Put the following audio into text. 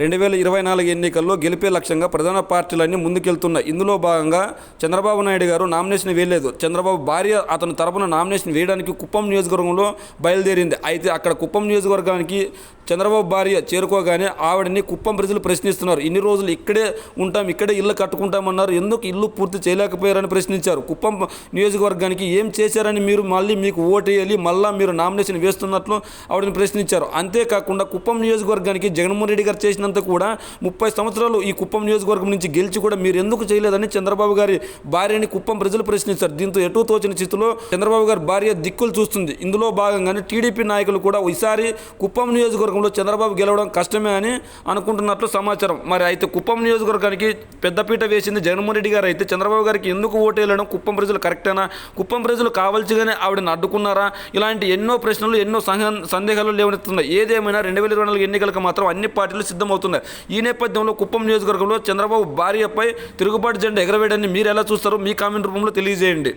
రెండు వేల ఇరవై నాలుగు ఎన్నికల్లో గెలిపే లక్ష్యంగా ప్రధాన పార్టీలన్నీ ముందుకెళ్తున్నాయి. ఇందులో భాగంగా చంద్రబాబు నాయుడు గారు నామినేషన్ వేయలేదు. చంద్రబాబు భార్య అతని తరపున నామినేషన్ వేయడానికి కుప్పం నియోజకవర్గంలో బయలుదేరింది. అయితే అక్కడ కుప్పం నియోజకవర్గానికి చంద్రబాబు భార్య చేరుకోగానే ఆవిడని కుప్పం ప్రజలు ప్రశ్నిస్తున్నారు. ఇన్ని రోజులు ఇక్కడే ఉంటాం ఇక్కడే ఇల్లు కట్టుకుంటామన్నారు. ఎందుకు ఇల్లు పూర్తి చేయలేకపోయారని ప్రశ్నించారు. కుప్పం నియోజకవర్గానికి ఏం చేశారని మీరు మళ్ళీ మీకు ఓటు వేయాలి మళ్ళీ మీరు నామినేషన్ వేస్తున్నట్లు ఆవిడని ప్రశ్నించారు. అంతేకాకుండా కుప్పం నియోజకవర్గానికి జగన్మోహన్ రెడ్డి గారు చేసిన చేసినంత కూడా ముప్పై సంవత్సరాలు ఈ కుప్పం నియోజకవర్గం నుంచి గెలిచి కూడా మీరు ఎందుకు చేయలేదని చంద్రబాబు గారి భార్యని కుప్పం ప్రజలు ప్రశ్నిస్తారు. దీంతో ఎటు తోచిన స్థితిలో చంద్రబాబు గారి భార్య దిక్కులు చూస్తుంది. ఇందులో భాగంగానే టీడీపీ నాయకులు కూడా ఈసారి కుప్పం నియోజకవర్గంలో చంద్రబాబు గెలవడం కష్టమే అని అనుకుంటున్నట్లు సమాచారం. మరి అయితే కుప్పం నియోజకవర్గానికి పెద్దపీట వేసింది జగన్మోహన్ రెడ్డి గారు. అయితే చంద్రబాబు గారికి ఎందుకు ఓటు వేయడం కుప్పం ప్రజలు కరెక్టేనా? కుప్పం ప్రజలు కావాల్సిగానే ఆవిడని అడ్డుకున్నారా? ఇలాంటి ఎన్నో ప్రశ్నలు ఎన్నో సందేహాలు లేవనెత్తున్నాయి ఏదేమైనా రెండు వేల ఇరవై నాలుగు ఎన్నికలకు మాత్రం అన్ని పార్టీలు సిద్ధం అవుతున్నాయి. ఈ నేపథ్యంలో కుప్పం నియోజకవర్గంలో చంద్రబాబు భార్యపై తిరుగుబాటు జెండా ఎగరవేయడాన్ని మీరు ఎలా చూస్తారో మీ కామెంట్ రూపంలో తెలియజేయండి.